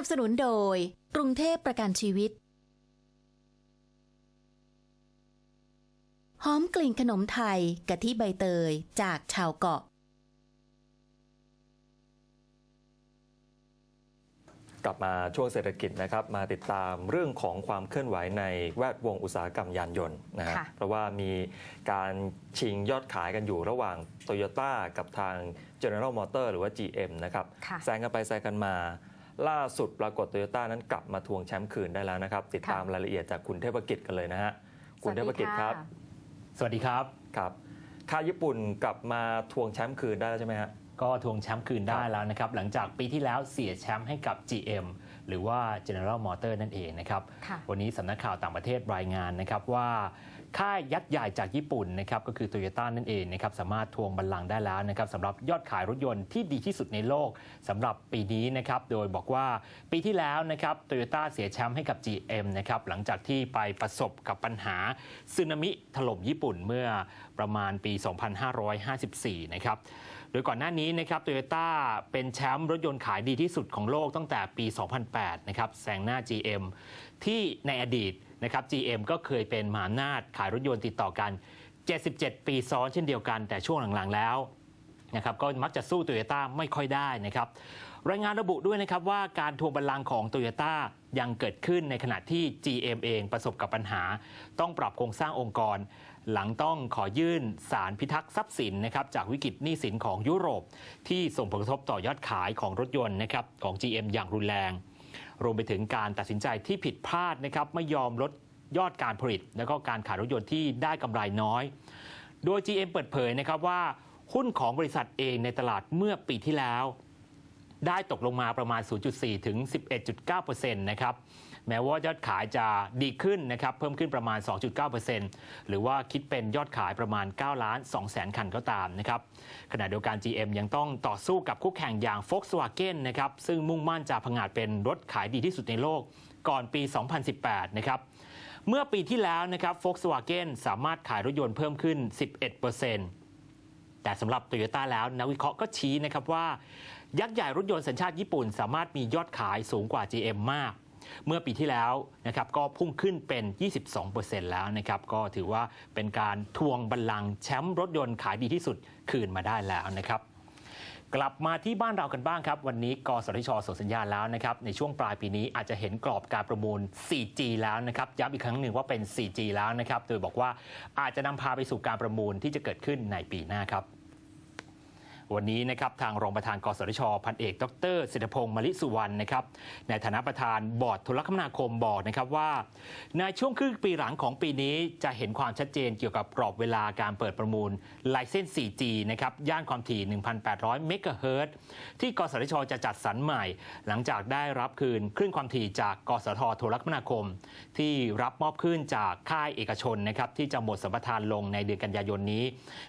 นับสนุนโดย กรุงเทพประกันชีวิต หอมกลิ่นขนมไทยกะทิใบเตยจากชาวเกาะ กลับมาช่วงเศรษฐกิจนะครับ มาติดตามเรื่องของความเคลื่อนไหวในแวดวงอุตสาหกรรมยานยนต์นะฮะค่ะ เพราะว่ามีการชิงยอดขายกันอยู่ระหว่าง Toyota กับทาง General Motor หรือว่า GM นะครับ ค่ะ แซงกันไปแซงกันมา ล่าสุดปรากฏ Toyota นั้นกลับมาทวงแชมป์คืนได้แล้วนะครับ ติดตามรายละเอียดจากคุณเทพกิจกันเลยนะฮะคุณเทพกิจครับ สวัสดีครับครับค่ายญี่ปุ่นกลับมาทวงแชมป์คืนได้แล้วใช่ไหมฮะก็ทวงแชมป์คืนได้แล้วนะครับหลังจากปีที่แล้วเสียแชมป์ให้กับ GM หรือว่า General Motor นั่นเองนะครับค่ะวันนี้สำนักข่าวต่างประเทศรายงานนะครับว่า ค่ายยักษ์ใหญ่จากญี่ปุ่นนะครับก็คือ Toyota นั่นเองนะครับสามารถทวงบัลลังก์ได้แล้วนะครับสำหรับยอดขายรถยนต์ที่ดีที่สุดในโลกสำหรับปีนี้นะครับโดยบอกว่าปีที่แล้วนะครับโตโยต้าเสียแชมป์ให้กับ GM นะครับหลังจากที่ไปประสบกับปัญหาสึนามิถล่มญี่ปุ่นเมื่อประมาณปี 2554 นะครับโดยก่อนหน้านี้นะครับโตโยต้าเป็นแชมป์รถยนต์ขายดีที่สุดของโลกตั้งแต่ปี 2008 นะครับแซงหน้า GM ที่ในอดีต นะครับ GM ก็เคยเป็นมหาอำนาจขายรถยนต์ติดต่อกัน 77 ปีซ้อนเช่นเดียวกัน แต่ช่วงหลังๆแล้วนะครับก็มักจะสู้โตโยต้าไม่ค่อยได้นะครับรายงานระบุด้วยนะครับว่าการทวงบัลลังก์ของโตโยต้ายังเกิดขึ้นในขณะที่ GM เองประสบกับปัญหา ต้องปรับโครงสร้างองค์กร หลังต้องขอยื่นสารพิทักษ์ทรัพย์สินนะครับจากวิกฤตหนี้สินของยุโรป ที่ส่งผลกระทบต่อยอดขายของรถยนต์นะครับของ GM อย่างรุนแรง รวมไปถึงการตัดสินใจที่ผิดพลาดนะครับไม่ยอมลดยอดการผลิต และก็การขายรถยนต์ที่ได้กำไรน้อย โดย GM เปิดเผยนะครับว่าหุ้นของบริษัทเองในตลาดเมื่อปีที่แล้ว ได้ตกลงมาประมาณ 0.4 ถึง 11.9%นะครับ แม้ว่ายอดขายจะดีขึ้นนะครับเพิ่มขึ้นประมาณ 2.9%หรือว่าคิดเป็นยอดขายประมาณ9ล้าน2แสนคันก็ตามนะครับขณะเดียวกัน GM ยังต้องต่อสู้กับคู่แข่งอย่าง Volkswagen นะครับซึ่งมุ่งมั่นจะผงอาดเป็นรถขายดีที่สุดในโลกก่อนปี 2018 นะครับเมื่อปีที่แล้วนะครับ Volkswagen สามารถขายรถยนต์เพิ่มขึ้น 11%แต่สำหรับโตโยต้าแล้วนักวิเคราะห์ก็ชี้นะครับว่า ยักษ์ใหญ่รถยนต์สัญชาติญี่ปุ่น สามารถมียอดขายสูงกว่า GM มาก เมื่อปีที่แล้วนะครับก็พุ่งขึ้นเป็น 22%แล้วนะครับก็ถือว่าเป็นการทวงบัลลังก์แชมป์รถยนต์ขายดีที่สุดคืนมาได้แล้วนะครับกลับมาที่บ้านเรากันบ้างครับ วันนี้กสทชส่งสัญญาณแล้วนะครับ ในช่วงปลายปีนี้อาจจะเห็นกรอบการประมูล 4G แล้วนะครับ ย้ำอีกครั้งหนึ่งว่าเป็น 4G แล้วนะครับ โดยบอกว่าอาจจะนำพาไปสู่การประมูลที่จะเกิดขึ้นในปีหน้าครับ วันนี้นะครับทางรองประธานกสทชพันเอก ดรเศรษฐพงศ์มลิสุวรรณนะครับในฐานะประธานบอร์ดโทรคมนาคมบอกนะครับว่า ในช่วงครึ่งปีหลังของปีนี้จะเห็นความชัดเจนเกี่ยวกับกรอบเวลาการเปิดประมูลไลเซนส์ 4G นะครับย่านความถี่ 1,800 เมกะเฮิรตซ์ที่กสทชจะจัดสรรใหม่ หลังจากได้รับคืนคลื่นความถี่จากกสทโทรคมนาคม ที่รับมอบขึ้นจากค่ายเอกชนนะครับที่จะหมดสัมปทานลงในเดือนกันยายนนี้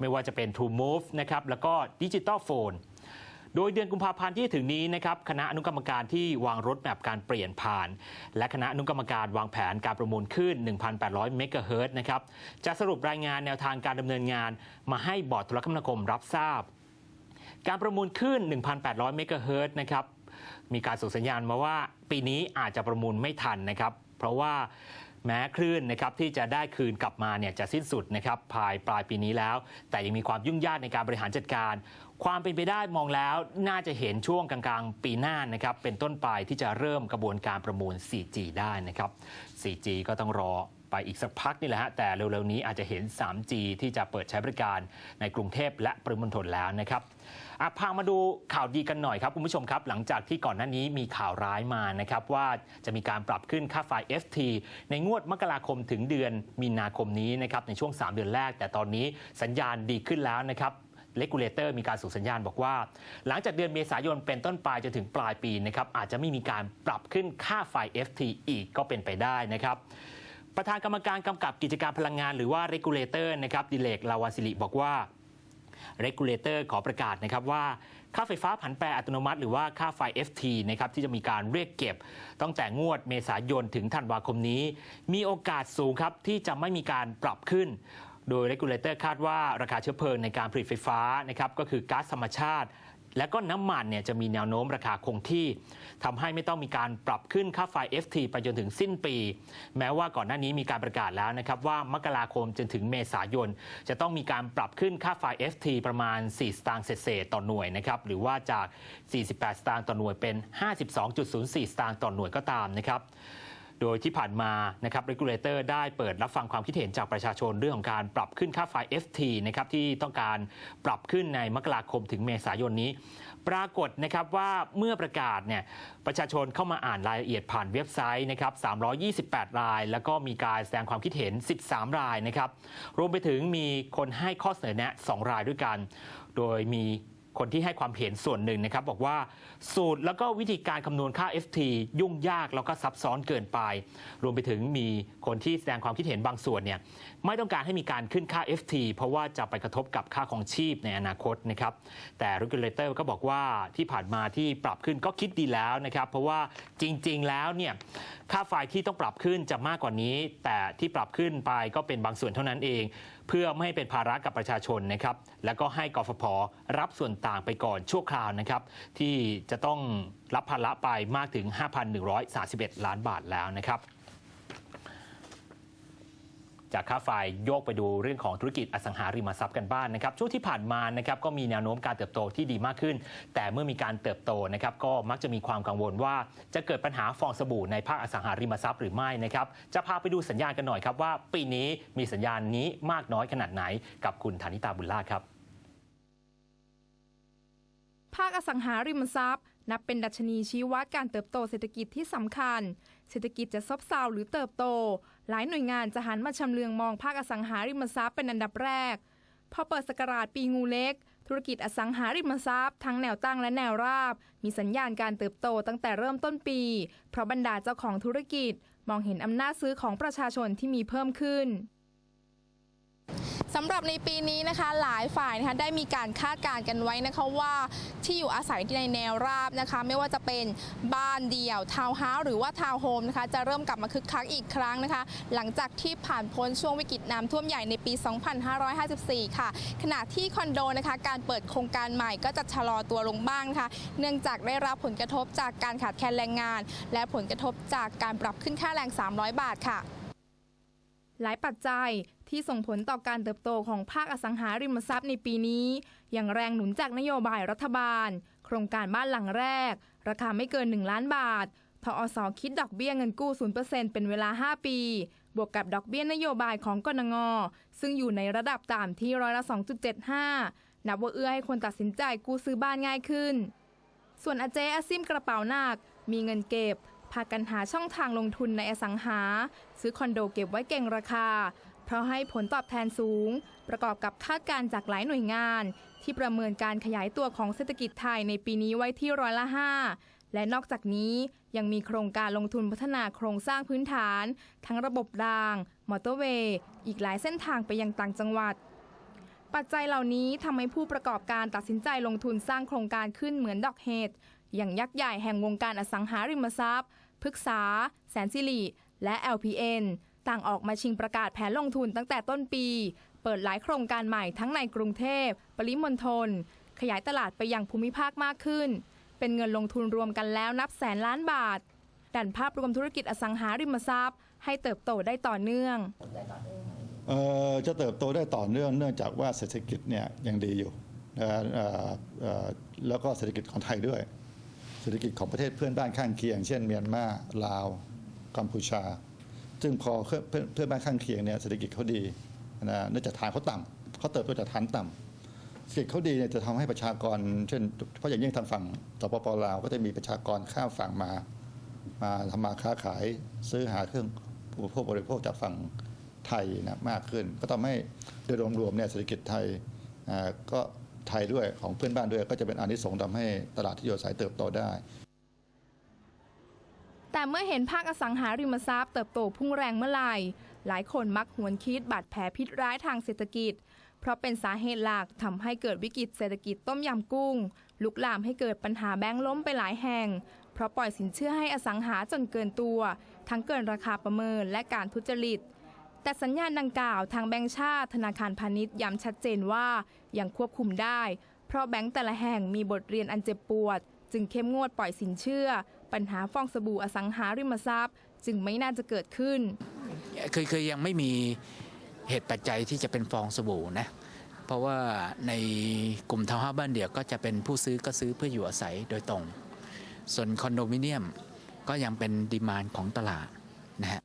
ไม่ว่าจะเป็น True Move นะครับแล้วก็ดิจิตอลโฟน โดยเดือนกุมภาพันธ์ที่ถึงนี้นะครับคณะอนุกรรมการที่วางรถแบบการเปลี่ยนผ่าน และคณะอนุกรรมการวางแผนการประมูลคลื่น1,800 เมกะเฮิรตซ์นะครับจะสรุปรายงานแนวทางการดำเนินงาน มาให้บอร์ดโทรคมนาคมรับทราบ การประมูลคลื่น1,800 เมกะเฮิรตซ์นะครับมีการส่งสัญญาณมาว่าปีนี้อาจจะประมูลไม่ทันนะครับ เพราะว่า แม้คลื่นนะครับที่จะได้คืนกลับมาเนี่ยจะสิ้นสุดนะครับภายปลายปีนี้แล้ว แต่ยังมีความยุ่งยากในการบริหารจัดการ ความเป็นไปได้มองแล้วน่าจะเห็นช่วงกลางๆ ปีหน้านะครับเป็นต้นไปที่จะเริ่มกระบวนการประมูล 4G ได้นะครับ 4G ก็ต้องรอไปอีกสักพักนี่แหละฮะแต่เร็วๆนี้อาจจะเห็น 3G ที่จะเปิดใช้บริการในกรุงเทพและปริมณฑลแล้วนะครับ อะพามาดูข่าวดีกันหน่อยครับคุณผู้ชมครับ หลังจากที่ก่อนหน้านี้มีข่าวร้ายมานะครับว่าจะมีการปรับขึ้นค่าไฟ FT ในงวดมกราคมถึงเดือนมีนาคมนี้นะครับในช่วง 3 เดือนแรก แต่ตอนนี้สัญญาณดีขึ้นแล้วนะครับเลกูลเลเตอร์มีการส่งสัญญาณบอกว่า หลังจากเดือนเมษายนเป็นต้นไปจนถึงปลายปีนะครับอาจจะไม่มีการปรับขึ้นค่าไฟ FT อีกก็เป็นไปได้นะครับประธานกรรมการกำกับกิจการพลังงานหรือว่า regulator นะครับดิเลกลาวาสิริบอกว่า regulator ขอประกาศนะครับว่าค่าไฟฟ้าผันแปรอัตโนมัติ หรือว่าค่าไฟ FT นะครับที่จะมีการเรียกเก็บ ตั้งแต่งวดเมษายนถึงธันวาคมนี้ มีโอกาสสูงครับที่จะไม่มีการปรับขึ้น โดย regulator คาดว่าราคาเชื้อเพลิงในการผลิตไฟฟ้านะครับก็คือก๊าซธรรมชาติ และก็น้ำมันเนี่ยจะมีแนวโน้มราคาคงที่ทำให้ไม่ต้องมีการปรับขึ้นค่าไฟ FT ไปจนถึงสิ้นปี แม้ว่าก่อนหน้านี้มีการประกาศแล้วนะครับว่ามกราคมจนถึงเมษายน จะต้องมีการปรับขึ้นค่าไฟ FT ประมาณ 4 สตางค์เศษๆต่อหน่วยนะครับหรือว่าจาก 48 สตางค์ต่อหน่วยเป็น 52.04 สตางค์ต่อหน่วยก็ตามนะครับ โดยที่ผ่านมานะครับ regulator ได้เปิดรับฟังความคิดเห็นจากประชาชนเรื่องของการปรับขึ้นค่าไฟ FT นะครับที่ต้องการปรับขึ้นในมกราคมถึงเมษายนนี้ ปรากฏนะครับว่าเมื่อประกาศเนี่ยประชาชนเข้ามาอ่านรายละเอียดผ่านเว็บไซต์นะครับ 328 ราย แล้วก็มีการแสดงความคิดเห็น 13 รายนะครับ รวมไปถึงมีคนให้ข้อเสนอแนะ 2 รายด้วยกัน โดยมี คนที่ให้ความเห็นส่วนหนึ่งนะครับ บอกว่าสูตรแล้วก็วิธีการคำนวณค่า FT ยุ่งยากแล้วก็ซับซ้อนเกินไป รวมไปถึงมีคนที่แสดงความคิดเห็นบางส่วนเนี่ยไม่ต้องการให้มีการขึ้นค่า FT เพราะว่าจะไปกระทบกับค่าของชีพในอนาคตนะครับ แต่ regulator ก็บอกว่าที่ผ่านมาที่ปรับขึ้นก็คิดดีแล้วนะครับ เพราะว่าจริง ๆ แล้วเนี่ยค่าไฟที่ต้องปรับขึ้นจะมากกว่านี้ แต่ที่ปรับขึ้นไปก็เป็นบางส่วนเท่านั้นเอง เพื่อไม่ให้เป็นภาระกับประชาชนนะครับแล้วก็ให้กฟผรับส่วนต่างไปก่อนชั่วคราวนะครับที่จะต้องรับภาระไปมากถึง 5,131 ล้านบาทแล้วนะครับ จากค่าไฟโยกไปดูเรื่องของธุรกิจอสังหาริมทรัพย์กันบ้านนะครับช่วงที่ผ่านมานะครับก็มีแนวโน้มการเติบโตที่ดีมากขึ้น แต่เมื่อมีการเติบโตนะครับก็มักจะมีความกังวลว่าจะเกิดปัญหาฟองสบู่ในภาคอสังหาริมทรัพย์หรือไม่นะครับจะพาไปดูสัญญาณกันหน่อยครับว่า ปีนี้มีสัญญาณนี้มากน้อยขนาดไหน กับคุณธานิตาบุญลาครับ ภาคอสังหาริมทรัพย์ นับเป็นดัชนีชี้วัดการเติบโตเศรษฐกิจที่สำคัญ เศรษฐกิจจะซบเซาหรือเติบโต หลายหน่วยงานจะหันมาชำเลืองมองภาคอสังหาริมทรัพย์เป็นอันดับแรก พอเปิดสกราชปีงูเล็ก ธุรกิจอสังหาริมทรัพย์ทั้งแนวตั้งและแนวราบ มีสัญญาณการเติบโตตั้งแต่เริ่มต้นปี เพราะบรรดาเจ้าของธุรกิจ มองเห็นอำนาจซื้อของประชาชนที่มีเพิ่มขึ้น สำหรับในปีนี้นะคะหลายฝ่ายนะคะได้มีการคาดการณ์กันไว้นะคะว่าที่อยู่อาศัยในแนวราบนะคะ ไม่ว่าจะเป็นบ้านเดี่ยวทาวน์เฮาส์หรือว่าทาวน์โฮมนะคะจะเริ่มกลับมาคึกคักอีกครั้งนะคะ หลังจากที่ผ่านพ้นช่วงวิกฤตน้ำท่วมใหญ่ในปี 2554 ค่ะ ขณะที่คอนโดนะคะ การเปิดโครงการใหม่ก็จะชะลอตัวลงบ้างนะคะ เนื่องจากได้รับผลกระทบจากการขาดแคลนแรงงาน และผลกระทบจากการปรับขึ้นค่าแรง 300 บาทค่ะ หลายปัจจัย ที่ส่งผลต่อการเติบโตของภาคอสังหาริมทรัพย์ในปีนี้ อย่างแรงหนุนจากนโยบายรัฐบาล โครงการบ้านหลังแรก ราคาไม่เกิน 1 ล้านบาททอสคิดดอกเบี้ยเงินกู้ 0%เป็นเวลา 5 ปี บวกกับดอกเบี้ยนโยบายของกนง ซึ่งอยู่ในระดับต่ำที่ร้อยละ 2.75 นับว่าเอื้อให้คนตัดสินใจกู้ซื้อบ้านง่ายขึ้น ส่วนอาเจอาซิมกระเป๋าหนัก มีเงินเก็บพากันหาช่องทางลงทุนในอสังหา ซื้อคอนโดเก็บไว้เก่งราคา เพราะให้ผลตอบแทนสูง ประกอบกับคาดการจากหลายหน่วยงาน ที่ประเมินการขยายตัวของเศรษฐกิจไทยในปีนี้ไว้ที่ร้อยละ5และนอกจากนี้ยังมีโครงการลงทุนพัฒนาโครงสร้างพื้นฐาน ทั้งระบบราง มอเตอร์เวย์ อีกหลายเส้นทางไปยังต่างจังหวัด ปัจจัยเหล่านี้ทำให้ผู้ประกอบการตัดสินใจลงทุนสร้างโครงการขึ้นเหมือนดอกเห็ดอย่างยักษ์ใหญ่แห่งวงการอสังหาริมทรัพย์พฤกษา แสนสิริ และ LPN ต่างออกมาชิงประกาศแผนลงทุนตั้งแต่ต้นปี เปิดหลายโครงการใหม่ทั้งในกรุงเทพ ปริมณฑล ขยายตลาดไปยังภูมิภาคมากขึ้น เป็นเงินลงทุนรวมกันแล้วนับแสนล้านบาท ดันภาพรวมธุรกิจอสังหาริมทรัพย์ ให้เติบโตได้ต่อเนื่องออจะเติบโตได้ต่อเนื่องเนื่องจากว่าเศรษฐกิจเนี่ยยังดีอยู่แล้วก็เศรษฐกิจของไทยด้วย เศรษฐกิจของประเทศเพื่อนบ้านข้างเคียง เช่นเมียนมาลาว กัมพูชา ซึ่งพอเพื่อนบ้านข้างเคียงเนี่ยเศรษฐกิจเขาดีนะเนื่องจากฐานเขาต่ำเขาเติบโตจากฐานต่ำเศรษฐกิจเขาดีเนี่ยจะทำให้ประชากร เช่นเพราะอย่างยิ่งทางฝั่งสปปลาวก็จะมีประชากรข้ามฝั่งมา มาทำมาค้าขายซื้อหาเครื่องอุปโภคบริโภคจากฝั่งไทยนะมากขึ้น ก็ทำให้โดยรวมๆเนี่ยเศรษฐกิจไทยอ่าก็ไทยด้วยของเพื่อนบ้านด้วย ก็จะเป็นอานิสงส์ทำให้ตลาดที่อยู่อาศัยเติบโตได้ แต่เมื่อเห็นภาคอสังหาริมทรัพย์เติบโตพุ่งแรงเมื่อไหร่ หลายคนมักหวนคิดบาดแผลพิษร้ายทางเศรษฐกิจ เพราะเป็นสาเหตุหลักทำให้เกิดวิกฤตเศรษฐกิจต้มยำกุ้ง ลุกลามให้เกิดปัญหาแบงก์ล้มไปหลายแห่ง เพราะปล่อยสินเชื่อให้อสังหาจนเกินตัว ทั้งเกินราคาประเมินและการทุจริต แต่สัญญาณดังกล่าวทางแบงก์ชาติ ธนาคารพาณิชย์ย้ำชัดเจนว่ายังควบคุมได้ เพราะแบงก์แต่ละแห่งมีบทเรียนอันเจ็บปวด จึงเข้มงวดปล่อยสินเชื่อ ปัญหาฟองสบู่อสังหาริมทรัพย์ จึงไม่น่าจะเกิดขึ้นคือคือยังไม่มีเหตุปัจจัยที่จะเป็นฟองสบู่นะเพราะว่าในกลุ่มทาวน์เฮาส์บ้านเดี่ยวก็จะเป็นผู้ซื้อก็ซื้อเพื่ออยู่อาศัยโดยตรง ส่วนคอนโดมิเนียมก็ยังเป็นดีมานของตลาดนะฮะ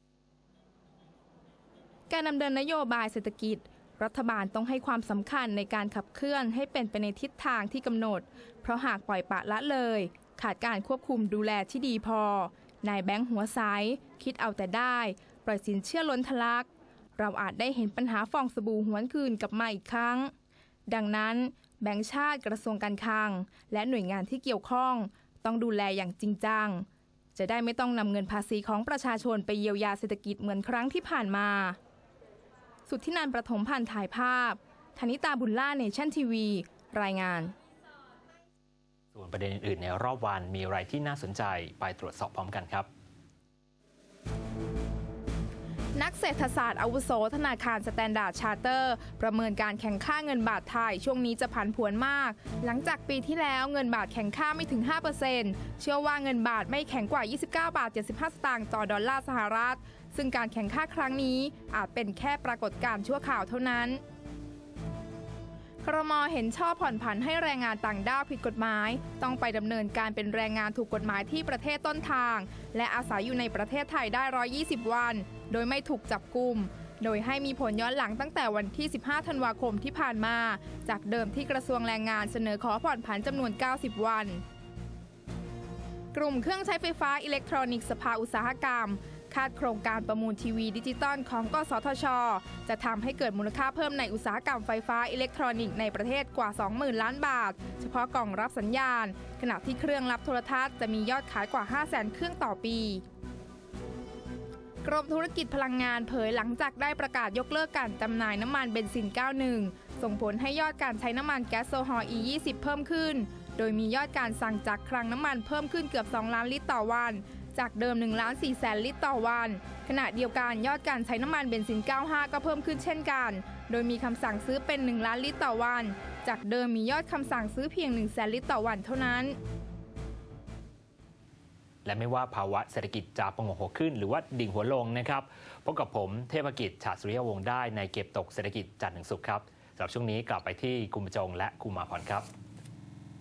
การดำเนินนโยบายเศรษฐกิจ รัฐบาลต้องให้ความสำคัญในการขับเคลื่อนให้เป็นไปในทิศทางที่กำหนด เพราะหากปล่อยปละละเลย ขาดการควบคุมดูแลที่ดีพอ นายแบงค์หัวไซส์คิดเอาแต่ได้ ปล่อยสินเชื่อล้นทะลัก เราอาจได้เห็นปัญหาฟองสบู่หวนคืนกลับมาอีกครั้ง ดังนั้นแบงค์ชาติกระทรวงการคลัง และหน่วยงานที่เกี่ยวข้อง ต้องดูแลอย่างจริงจัง จะได้ไม่ต้องนำเงินภาษีของประชาชนไปเยียวยาเศรษฐกิจเหมือนครั้งที่ผ่านมา สุดที่นันประถมพันธ์ถ่ายภาพธนิตาบุญล่าเนชั่นทีวี รายงาน ส่วนประเด็นอื่นๆในรอบวันมีอะไรที่น่าสนใจไปตรวจสอบพร้อมกันครับนักเศรษฐศาสตร์อาวุโสธนาคารสแตนดาร์ดชาร์เตอร์ ประเมินการแข่งค่าเงินบาทไทย ช่วงนี้จะผันผวนมาก หลังจากปีที่แล้วเงินบาทแข่งค่าไม่ถึง 5%เชื่อว่าเงินบาทไม่แข็งกว่า 29 บาท 75 สตางค์ต่อดอลลาร์สหรัฐ ซึ่งการแข่งค่าครั้งนี้อาจเป็นแค่ปรากฏการณ์ชั่วข่าวเท่านั้น ครมเห็นชอบผ่อนผันให้แรงงานต่างด้าวผิดกฎหมาย ต้องไปดำเนินการเป็นแรงงานถูกกฎหมายที่ประเทศต้นทาง และอาศัยอยู่ในประเทศไทยได้ 120 วัน โดยไม่ถูกจับกุม โดยให้มีผลย้อนหลังตั้งแต่วันที่ 15 ธันวาคมที่ผ่านมา จากเดิมที่กระทรวงแรงงานเสนอขอผ่อนผันจำนวน 90 วัน กลุ่มเครื่องใช้ไฟฟ้าอิเล็กทรอนิกส์สภาอุตสาหกรรม คาดโครงการประมูลทีวีดิจิตอลของกสทช จะทำให้เกิดมูลค่าเพิ่มในอุตสาหกรรมไฟฟ้าอิเล็กทรอนิกส์ในประเทศกว่า 20,000 ล้านบาท เฉพาะกล่องรับสัญญาณ ขณะที่เครื่องรับโทรทัศน์จะมียอดขายกว่า 500,000 เครื่องต่อปีกรมธุรกิจพลังงานเผยหลังจากได้ประกาศยกเลิกการจำหน่ายน้ำมันเบนซิน 91 ส่งผลให้ยอดการใช้น้ำมันแก๊สโซฮอล์ E20 เพิ่มขึ้น โดยมียอดการสั่งจากคลังน้ำมันเพิ่มขึ้นเกือบ 2 ล้านลิตรต่อวัน จากเดิม1ล้าน4แสนลิตรต่อวัน ขณะเดียวกันยอดการใช้น้ำมันเบนซิน 95 ก็เพิ่มขึ้นเช่นกัน โดยมีคำสั่งซื้อเป็น 1 ล้านลิตรต่อวัน จากเดิมมียอดคำสั่งซื้อเพียง1แสนลิตรต่อวันเท่านั้นและไม่ว่าภาวะเศรษฐกิจจะประงกหัวขึ้น หรือว่าดิ่งหัวลงนะครับพบกับผมเทพกิจฉาสุริยวงศ์ได้ในเก็บตกเศรษฐกิจจันทร์ถึงสุขครับสำหรับช่วงนี้กลับไปที่คุณประจงและคุณมาพรครับ